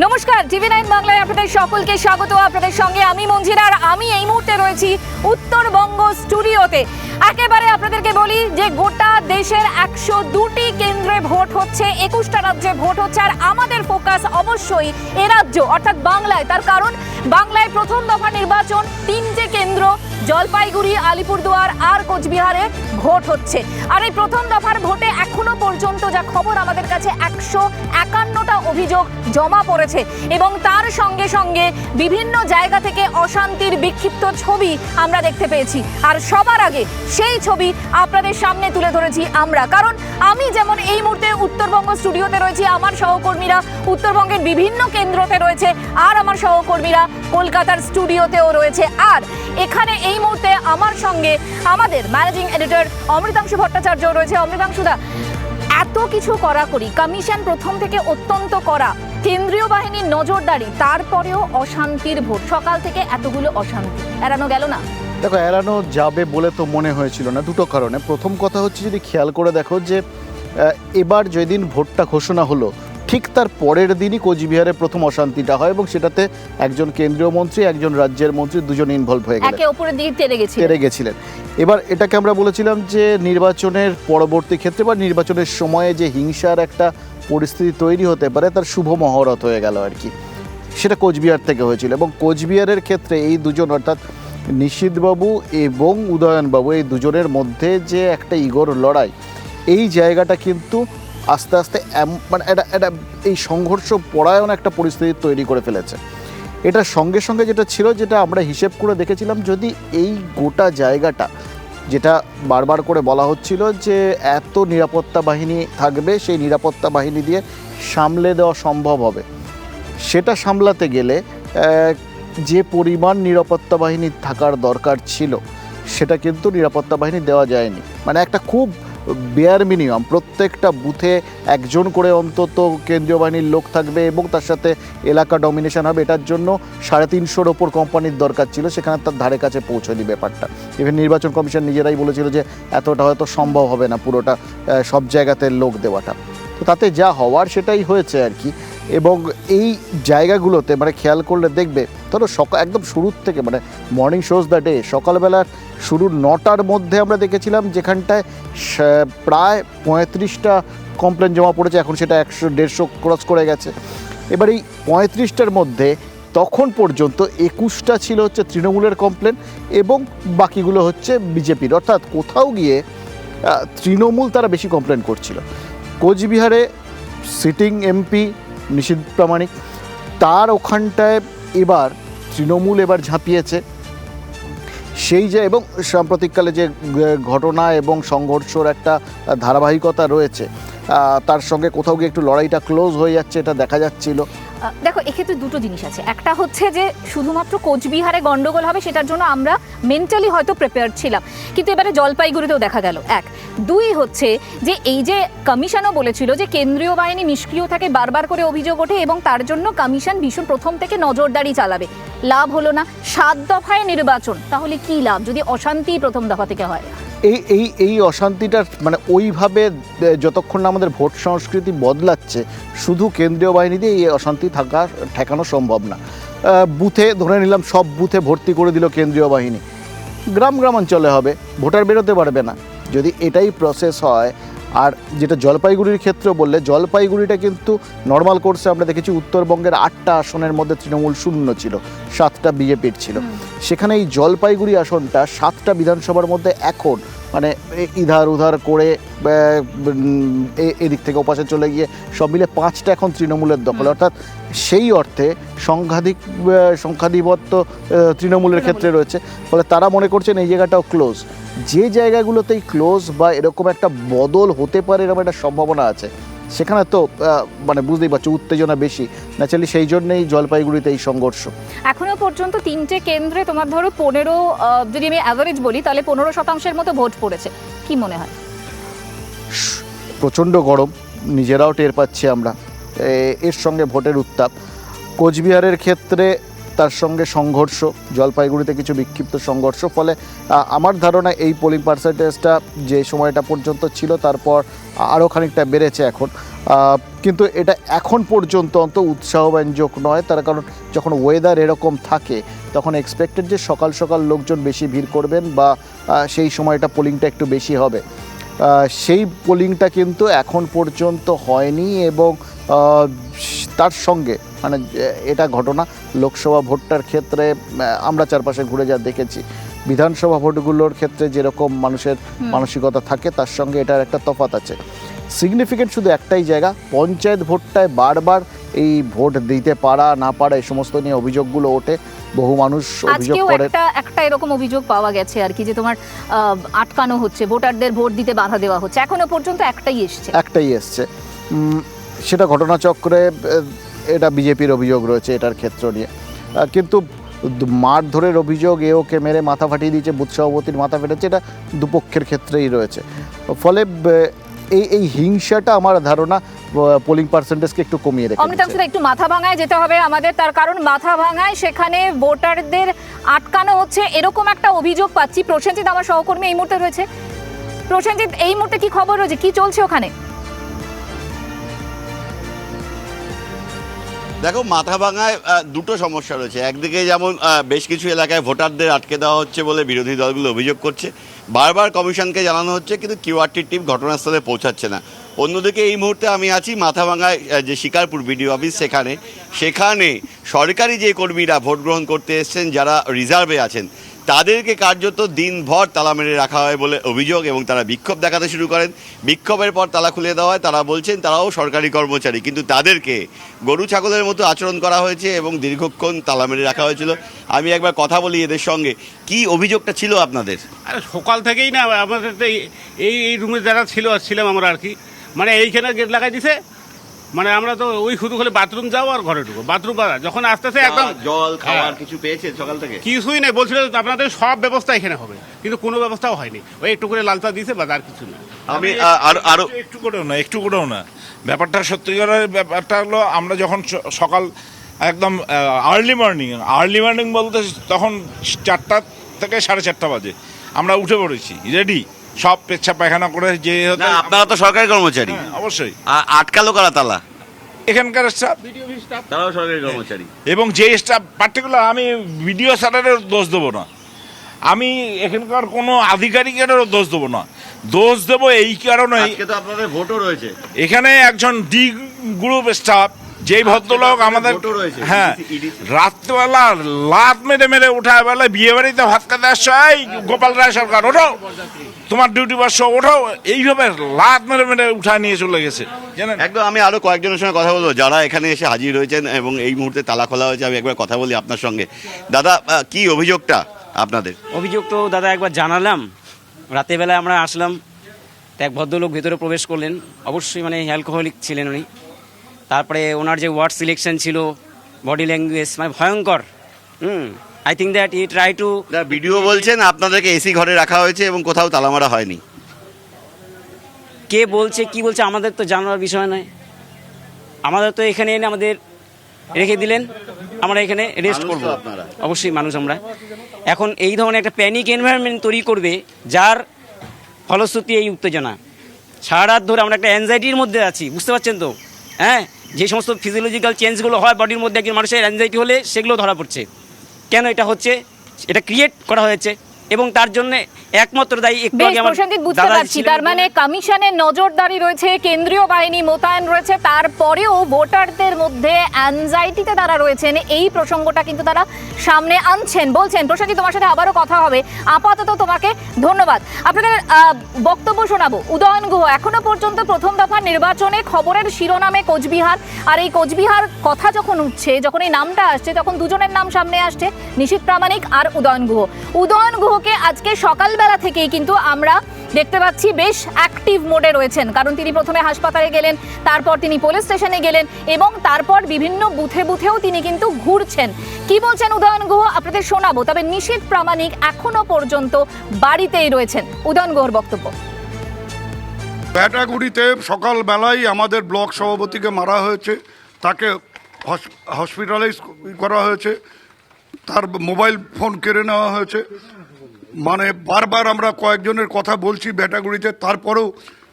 নমস্কার TV nine বাংলায় আপনাদের সকলকে স্বাগত। আপনাদের সঙ্গে আমি মঞ্জিরা, আর আমি এই মুহূর্তে রয়েছি উত্তরবঙ্গ স্টুডিওতে। একেবারে আপনাদেরকে বলি যে গোটা দেশের একশো দুটি কেন্দ্রে ভোট হচ্ছে, একুশটা রাজ্যে ভোট হচ্ছে, আর আমাদের ফোকাস অবশ্যই এ রাজ্য, অর্থাৎ বাংলায়। তার কারণ, বাংলায় প্রথম দফা নির্বাচন তিনটে কেন্দ্র জলপাইগুড়ি, আলিপুরদুয়ার আর কোচবিহারে ভোট হচ্ছে। আর এই প্রথম দফার ভোটে এখনও পর্যন্ত যা খবর আমাদের কাছে একশো একান্নটা অভিযোগ জমা পড়েছে এবং তার সঙ্গে সঙ্গে বিভিন্ন জায়গা থেকে অশান্তির বিক্ষিপ্ত ছবি আমরা দেখতে পেয়েছি। আর সবার আগে সেই ছবি আপনাদের সামনে তুলে ধরেছি আমরা। কারণ আমি যেমন এই মুহূর্তে উত্তরবঙ্গ স্টুডিওতে রয়েছি, আমার সহকর্মীরা উত্তরবঙ্গের বিভিন্ন কেন্দ্রতে রয়েছে, আর আমার সহকর্মীরা কলকাতার স্টুডিওতেও রয়েছে। আর এখানে এই মুহূর্তে আমার সঙ্গে আমাদের ম্যানেজিং এডিটর অমৃতাংশু ভট্টাচার্য রয়েছে। অমৃতাংশুদা এত কিছু করা করি কমিশন প্রথম থেকে অত্যন্ত করা কেন্দ্রীয় বাহিনীর নজরদারি, তারপরেও অশান্তির ভোট সকাল থেকে এতগুলো অশান্তি। এড়ানো গেল না। দেখো, এড়ানো যাবে বলে তো মনে হয়েছিল না, দুটো কারণে। প্রথম কথা হচ্ছে, যদি খেয়াল করে দেখো যে এবার যেদিন ভোটটা ঘোষণা হলো ঠিক তার পরের দিনই কোচবিহারে প্রথম অশান্তিটা হয় এবং সেটাতে একজন কেন্দ্রীয় মন্ত্রী একজন রাজ্যের মন্ত্রী দুজন ইনভলভ হয়ে গেলেন। একে অপরের দিকে তেড়ে গেছে তেরে গেছিলেন। এবার এটাকে আমরা বলেছিলাম যে নির্বাচনের পরবর্তী ক্ষেত্রে বা নির্বাচনের সময়ে যে হিংসার একটা পরিস্থিতি তৈরি হতে পারে তার শুভ মহরত হয়ে গেল আর কি। সেটা কোচবিহার থেকে হয়েছিল এবং কোচবিহারের ক্ষেত্রে এই দুজন অর্থাৎ নিশীথবাবু এবং উদয়নবাবু এই দুজনের মধ্যে যে একটা ইগোর লড়াই এই জায়গাটা কিন্তু আস্তে আস্তে মানে এটা এটা এই সংঘর্ষ পরায়ণ একটা পরিস্থিতি তৈরি করে ফেলেছে। এটার সঙ্গে সঙ্গে যেটা ছিল, যেটা আমরা হিসেব করে দেখেছিলাম, যদি এই গোটা জায়গাটা, যেটা বারবার করে বলা হচ্ছিল যে এত নিরাপত্তা বাহিনী থাকবে, সেই নিরাপত্তা বাহিনী দিয়ে সামলে দেওয়া সম্ভব হবে। সেটা সামলাতে গেলে যে পরিমাণ নিরাপত্তা বাহিনী থাকার দরকার ছিল, সেটা কিন্তু নিরাপত্তা বাহিনী দেওয়া যায়নি। মানে একটা খুব বেয়ার মিনিমাম প্রত্যেকটা বুথে একজন করে অন্তত কেন্দ্রীয় বাহিনীর লোক থাকবে এবং তার সাথে এলাকা ডমিনেশন হবে। এটার জন্য সাড়ে তিনশোর ওপর কোম্পানির দরকার ছিল, সেখানে তার ধারে কাছে পৌঁছয়নি ব্যাপারটা। ইভেন নির্বাচন কমিশন নিজেরাই বলেছিল যে, এতটা হয়তো সম্ভব হবে না পুরোটা সব জায়গাতে লোক দেওয়াটা। তো তাতে যা হওয়ার সেটাই হয়েছে আর কি। এবং এই জায়গাগুলোতে মানে খেয়াল করলে দেখবে, ধরো সকাল একদম শুরুর থেকে মানে মর্নিং শোজ দ্য ডে সকালবেলার শুরুর নটার মধ্যে আমরা দেখেছিলাম যেখানটায় প্রায় পঁয়ত্রিশটা কমপ্লেন জমা পড়েছে, এখন সেটা একশো, দেড়শো ক্রস করে গেছে। এবার এই পঁয়ত্রিশটার মধ্যে তখন পর্যন্ত একুশটা ছিল হচ্ছে তৃণমূলের কমপ্লেন এবং বাকিগুলো হচ্ছে বিজেপির। অর্থাৎ কোথাও গিয়ে তৃণমূল তারা বেশি কমপ্লেন করছিল। কোচবিহারে সিটিং এমপি নিশীথ প্রামাণিক। তার ওখানটায় এবার তৃণমূল এবার ঝাঁপিয়েছে। সেই যে এবং সাম্প্রতিককালে যে ঘটনা এবং সংঘর্ষর একটা ধারাবাহিকতা রয়েছে তার সঙ্গে কোথাও গিয়ে একটু লড়াইটা ক্লোজ হয়ে যাচ্ছে, এটা দেখা যাচ্ছিল। দেখো, এক্ষেত্রে দুটো জিনিস আছে। একটা হচ্ছে যে শুধুমাত্র কোচবিহারে গন্ডগোল হবে, সেটার জন্য আমরা মেন্টালি হয়তো প্রিপেয়ার ছিলাম। কিন্তু এবারে জলপাইগুড়িতেও দেখা গেল। এক। দুই হচ্ছে যে এই যে কমিশনও বলেছিল যে কেন্দ্রীয় বাহিনী নিষ্ক্রিয় থাকে, বারবার করে অভিযোগ ওঠে এবং তার জন্য কমিশন ভীষণ প্রথম থেকে নজরদারি চালাবে। লাভ হলো না। সাত দফায় নির্বাচন। তাহলে কি লাভ? যদি অশান্তি প্রথম দফা থেকে হয়। এই এই এই অশান্তিটা মানে ওইভাবে যতক্ষণ না আমাদের ভোট সংস্কৃতি বদলাচ্ছে শুধু কেন্দ্রীয় বাহিনী দিয়ে এই অশান্তি থাকা ঠেকানো সম্ভব না। বুথে ধরে নিলাম সব বুথে ভর্তি করে দিল কেন্দ্রীয় বাহিনী। গ্রাম গ্রামাঞ্চলে হবে ভোটার বেরোতে পারবে না। যদি এটাই প্রসেস হয় আর যেটা জলপাইগুড়ির ক্ষেত্রে বললে জলপাইগুড়িটা কিন্তু নর্মাল কোর্সে আমরা দেখেছি উত্তরবঙ্গের আটটা আসনের মধ্যে তৃণমূল শূন্য ছিল সাতটা বিজেপির ছিল। সেখানে এই জলপাইগুড়ি আসনটা সাতটা বিধানসভার মধ্যে এখন মানে এ- ইধার উধার করে এদিক থেকে ওপাশে চলে গিয়ে সব মিলে পাঁচটা এখন তৃণমূলের দখল। অর্থাৎ সেই অর্থে আহ, সংখ্যাধিপত্য তৃণমূলের ক্ষেত্রে রয়েছে। ফলে তারা মনে করছেন এই জায়গাটাও ক্লোজ যে জায়গাগুলোতেই ক্লোজ বা এরকম একটা বদল হতে পারে এরকম একটা সম্ভাবনা আছে সেখানে তো মানে বুঝতেই পারছ উত্তেজনা বেশি। ন্যাচারালি সেই জন্যই জলপাইগুড়িতে এই সংঘর্ষ। এখনও পর্যন্ত তিনটে কেন্দ্রে তোমার ধরো পনেরো যদি আমি অ্যাভারেজ বলি তাহলে পনেরো শতাংশের মতো ভোট পড়েছে। কি মনে হয়? প্রচণ্ড গরম নিজেরাও টের পাচ্ছি আমরা। এর সঙ্গে ভোটের উত্তাপ। কোচবিহারের ক্ষেত্রে তার সঙ্গে সংঘর্ষ, জলপাইগুড়িতে কিছু বিক্ষিপ্ত সংঘর্ষ, ফলে আমার ধারণা এই পোলিং পার্সেন্টেজটা যে সময়টা পর্যন্ত ছিল, তারপর আরও খানিকটা বেড়েছে এখন। কিন্তু এটা এখন পর্যন্ত অন্ত উৎসাহব্যঞ্জক নয়, তার কারণ যখন ওয়েদার এরকম থাকে, তখন এক্সপেক্টেড যে সকাল সকাল লোকজন বেশি ভিড় করবেন বা সেই সময়টা পোলিংটা একটু বেশি হবে। সেই পোলিংটা কিন্তু এখন পর্যন্ত হয়নি এবং তার সঙ্গে মানে এটা ঘটনা। লোকসভা ভোটটার ক্ষেত্রে আমরা চারপাশে ঘুরে যা দেখেছি। বিধানসভা ভোটগুলোর ক্ষেত্রে যেরকম মানুষের মানসিকতা থাকে তার সঙ্গে এটার একটা তফাৎ আছে। সিগনিফিকেন্ট শুধু একটাই জায়গা পঞ্চায়েত ভোটটায় বারবার এই ভোট দিতে পারা না পারা এই সমস্ত নিয়ে অভিযোগগুলো ওঠে। বহু মানুষ অভিযোগ করে একটা একটা এরকম অভিযোগ পাওয়া গেছে আর কি যে তোমার আটকানো হচ্ছে ভোটারদের ভোট দিতে বাধা দেওয়া হচ্ছে। এখনও পর্যন্ত একটাই এসছে। একটাই এসছে। সেটা ঘটনাচক্রে এটা বিজেপির অভিযোগ রয়েছে এটার ক্ষেত্র নিয়ে। কিন্তু মারধরের অভিযোগ এ ওকে মেরে মাথা ফাটিয়ে দিয়েছে বুথ সভাপতির মাথা ফেটেছে এটা দুপক্ষের ক্ষেত্রেই রয়েছে। ফলে এই এই হিংসাটা আমার ধারণা পোলিং পার্সেন্টেজকে একটু কমিয়ে রেখেছে অমৃতাংশুদা একটু মাথা ভাঙায় যেতে হবে আমাদের তার কারণ মাথা ভাঙায় সেখানে ভোটারদের আটকানো হচ্ছে এরকম একটা অভিযোগ পাচ্ছি। প্রসেনজিৎ আমার সহকর্মী এই মুহূর্তে রয়েছে। প্রসেনজিৎ এই মুহূর্তে কি খবর রয়েছে? কি চলছে ওখানে? দেখো, মাথা ভাঙায় দুটো সমস্যা রয়েছে। একদিকে যেমন বেশ কিছু এলাকায় ভোটারদের আটকে দেওয়া হচ্ছে বলে বিরোধী দলগুলো অভিযোগ করছে। বারবার কমিশনকে জানানো হচ্ছে, কিন্তু কিউআরটির টিম ঘটনাস্থলে পৌঁছাচ্ছে না। অন্যদিকে এই মুহূর্তে আমি আছি মাথাভাঙায় যে শিকারপুর বিডিও অফিস সেখানে। সেখানে সরকারি যে কর্মীরা ভোট গ্রহণ করতে এসছেন, যারা রিজার্ভে আছেন তাদেরকে কার্যত দিনভর তালা মেরে রাখা হয় বলে অভিযোগ এবং তারা বিক্ষোভ দেখাতে শুরু করেন। বিক্ষোভের পর তালা খুলে দেওয়া হয়। তারা বলছেন, তারাও সরকারি কর্মচারী, কিন্তু তাদেরকে গরু, ছাগলের মতো আচরণ করা হয়েছে এবং দীর্ঘক্ষণ তালা মেরে রাখা হয়েছিল। আমি একবার কথা বলি এদের সঙ্গে। কি অভিযোগটা ছিল আপনাদের? আরে, সকাল থেকেই না, আমাদের এই- এই রুমে যারা ছিল, ছিলাম আমরা আর কি। মানে এইখানে গেট লাগাই দিছে মানে আমরা তো ওই শুধু খালি বাথরুম যাও আর ঘরে ঢুকো। বাথরুম পাওয়া যখন আস্তে আস্তে একদম জল খাবার হ্যাঁ। কিছু পেয়েছে সকাল থেকে? কিছুই নেই। বলছিল আপনাদের সব ব্যবস্থা এখানে হবে। কিন্তু কোনো ব্যবস্থাও হয়নি। ওই একটু করে লাল চা দিয়েছে বা আর কিছু না আমি আরও আরও একটু- একটু করেও না একটু করেও না। ব্যাপারটা সত্যিকারের ব্যাপারটা হলো আমরা যখন সকাল একদম আর্লি মর্নিং আর্লি মর্নিং বলতে তখন চারটা থেকে সাড়ে চারটা বাজে। আমরা উঠে পড়েছি। রেডি সব পেচ্ছা পায়খানা করে যে না আপনারা তো সরকারি কর্মচারী। হ্যাঁ, অবশ্যই। আ- আটকালো কারা তালা? এখানকার স্টাফ তারাও সরকারি কর্মচারী। এবং যে স্টাফ পার্টিকুলার আমি ভিডিও স্যারেরও দোষ দেবো না। আমি এখানকার কোনো আধিকারিকেরও দোষ দেবো না। দোষ দেবো এই কারণেই আজকে তো আপনাদের ভোটও রয়েছে। এখানে একজন ডি গ্রুপ স্টাফ যেই ভদ্রলোক আমাদের হ্যাঁ রাত্রেবেলা লাত মেরে মেরে উঠায় বেলা বিয়ে বাড়িতে ভাত খেতে আসছো? এই গোপাল রায় সরকার ওঠো। তোমার ডিউটি বসছো ওঠো। এইভাবে লাত মেরে মেরে উঠায় নিয়ে চলে গেছে। জানেন? একদম আমি আরও কয়েকজনের সঙ্গে কথা বলব। যারা এখানে এসে হাজির হয়েছেন এবং এই মুহূর্তে তালা খোলা হয়েছে আমি একবার কথা বলি আপনার সঙ্গে। দাদা কি অভিযোগটা আপনাদের? অভিযোগ তো দাদা একবার জানালাম। রাতের বেলায় আমরা আসলাম। তো এক ভদ্রলোক ভেতরে প্রবেশ করলেন। অবশ্যই মানে অ্যালকোহলিক ছিলেন উনি। তারপরে ওনার যে ওয়ার্ড সিলেকশন ছিল বডি ল্যাঙ্গুয়েজ মানে ভয়ঙ্কর। হুম I think that he try to video বলছেন আপনাদেরকে এসি ঘরে রাখা হয়েছে এবং কোথাও তালা মারা হয়নি। কে বলছে কি বলছে আমাদের তো জানার বিষয় নয় আমাদের তো এখানে এনে আমাদের রেখে দিলেন। আমরা এখানে রেস্ট করব। আপনারা। অবশ্যই মানুষ আমরা। এখন এই ধরনের একটা প্যানিক এনভায়রনমেন্ট তৈরি করবে যার ফলশ্রুতি এই উত্তেজনা। সারা রাত ধরে আমরা একটা অ্যাংজাইটির মধ্যে আছি বুঝতে পারছেন তো? হ্যাঁ যে সমস্ত ফিজিওলজিক্যাল চেঞ্জগুলো হয় বডির মধ্যে একজন মানুষের অ্যাংজাইটি হলে সেগুলো ধরা পড়ছে। কেন এটা হচ্ছে? এটা ক্রিয়েট করা হয়েছে। এবং তার জন্য একমাত্র দায়ী একটু আগে আমার বুঝতে পারছি। তার মানে কমিশনের নজরদারি রয়েছে কেন্দ্রীয় বাহিনী মোতায়েন রয়েছে তারপরেও ভোটারদের মধ্যে অ্যাংজাইটিতে তারা রয়েছেন। এই প্রসঙ্গটা কিন্তু তারা সামনে আনছেন বলছেন। প্রসেনজিৎ তোমার সাথে আবারও কথা হবে। আপাতত তোমাকে ধন্যবাদ। আপনাদের আহ, বক্তব্য শোনাবো। উদয়ন গুহ এখনও পর্যন্ত প্রথম দফা নির্বাচনে খবরের শিরোনামে কোচবিহার। আর এই কোচবিহার কথা যখন উঠছে যখন এই নামটা আসছে তখন দুজনের নাম সামনে আসছে নিশীত প্রামাণিক আর উদয়ন গুহ। উদয়ন গুহকে আজকে সকালবেলা থেকেই কিন্তু আমরা দেখতে পাচ্ছি বেশ অ্যাক্টিভ মোডে রয়েছেন। কারণ তিনি প্রথমে হাসপাতালে গেলেন, তারপর তিনি পুলিশ স্টেশনে গেলেন এবং তারপর বিভিন্ন বুথে বুথেও তিনি কিন্তু ঘুরছেন। কি বলছেন উদয়ন গুহ? আপনাদের শোনাবো। তবে নিশীত প্রামাণিক এখনও পর্যন্ত বাড়িতেই রয়েছেন। উদয়ন গুহর বক্তব্য। ব্যাটাগুড়িতে সকালবেলায় আমাদের ব্লক সভাপতিকে মারা হয়েছে। তাকে হস- হসপিটালাইজ করা হয়েছে। তার মোবাইল ফোন কেড়ে নেওয়া হয়েছে। মানে বারবার আমরা কয়েকজনের কথা বলছি ব্যাটাগুড়িতে তারপরেও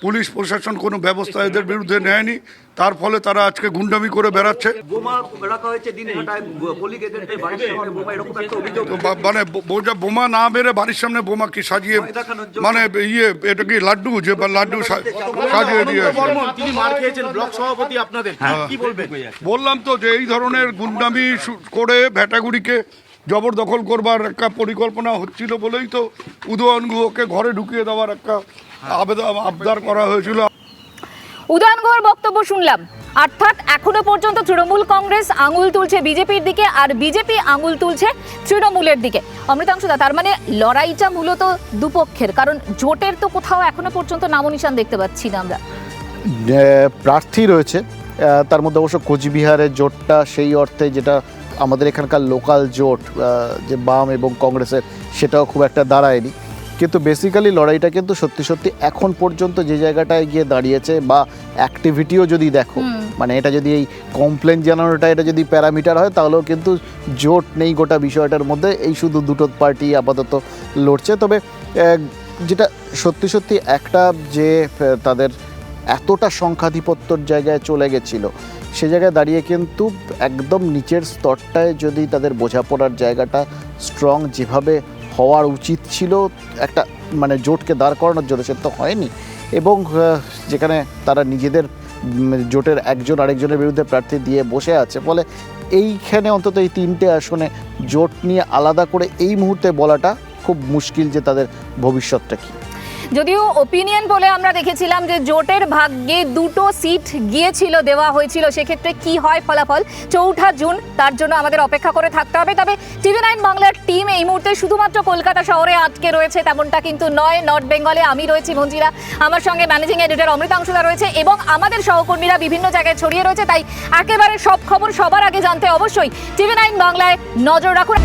পুলিশ প্রশাসন কোনো ব্যবস্থা এদের বিরুদ্ধে নেয়নি। তার ফলে তারা আজকে গুন্ডামি করে বেড়াচ্ছে। মানে বোঝা বোমা না মেরে বাড়ির সামনে বোমা কি সাজিয়ে মানে ইয়ে এটা কি লাড্ডু? যে বা লাড্ডু সা- সাজিয়ে দিয়েছে তিনি মার খেয়েছেন ব্লক সভাপতি আপনাদের। কি বলবেন? বললাম তো যে এই ধরনের গুন্ডামি করে ভেটাগুড়িকে জবরদখল করবার একটা পরিকল্পনা হচ্ছিল বলেই তো উদয়ন গুহকে ঘরে ঢুকিয়ে দেওয়ার একটা আবেদন আবদার করা হয়েছিল। উদয়ন গুহর বক্তব্য শুনলাম। অর্থাৎ এখনও পর্যন্ত তৃণমূল কংগ্রেস আঙুল তুলছে বিজেপির দিকে আর বিজেপি আঙুল তুলছে তৃণমূলের দিকে। অমৃতাংশদা তার মানে লড়াইটা মূলত দুপক্ষের কারণ জোটের তো কোথাও এখনও পর্যন্ত নামনিশান দেখতে পাচ্ছি না আমরা। প্রার্থী রয়েছে। তার মধ্যে অবশ্য কোচবিহারের জোটটা সেই অর্থে যেটা আমাদের এখানকার লোকাল জোট যে বাম এবং কংগ্রেসের সেটাও খুব একটা দাঁড়ায়নি। কিন্তু বেসিক্যালি লড়াইটা কিন্তু সত্যি সত্যি এখন পর্যন্ত যে জায়গাটায় গিয়ে দাঁড়িয়েছে বা অ্যাক্টিভিটিও যদি দেখো মানে এটা যদি এই কমপ্লেন জানানোটা এটা যদি প্যারামিটার হয় তাহলেও কিন্তু জোট নেই গোটা বিষয়টার মধ্যে। এই শুধু দুটো পার্টি আপাতত লড়ছে। তবে যেটা সত্যি সত্যি একটা যে তাদের এতটা সংখ্যাধিপত্যর জায়গায় চলে গেছিল সে জায়গায় দাঁড়িয়ে কিন্তু একদম নিচের স্তরটায় যদি তাদের বোঝাপড়ার জায়গাটা স্ট্রং যেভাবে হওয়ার উচিত ছিল, একটা মানে জোটকে দাঁড় করানোর জন্য সেটা তো হয়নি। এবং যেখানে তারা নিজেদের জোটের একজন আরেকজনের বিরুদ্ধে প্রার্থী দিয়ে বসে আছে, ফলে এইখানে অন্তত এই তিনটে আসনে জোট নিয়ে আলাদা করে এই মুহূর্তে বলাটা খুব মুশকিল যে তাদের ভবিষ্যৎটা কী। যদিও ওপিনিয়ন বলে আমরা দেখেছিলাম যে জোটের ভাগ্যে দুটো সিট গিয়েছিল, দেওয়া হয়েছিল। সেক্ষেত্রে কি হয় ফলাফল? চৌঠা জুন, তার জন্য আমাদের অপেক্ষা করে থাকতে হবে। তবে টিভি নাইন বাংলার টিম এই মুহূর্তে শুধুমাত্র কলকাতা শহরে আটকে রয়েছে, তেমনটা কিন্তু নয়। নর্থ বেঙ্গলে আমি রয়েছি, মঞ্জিরা। আমার সঙ্গে ম্যানেজিং এডিটর অমৃতাংশুদা রয়েছে এবং আমাদের সহকর্মীরা বিভিন্ন জায়গায় ছড়িয়ে রয়েছে। তাই একেবারে সব খবর সবার আগে জানতে অবশ্যই টিভি নাইন বাংলায় নজর রাখুন।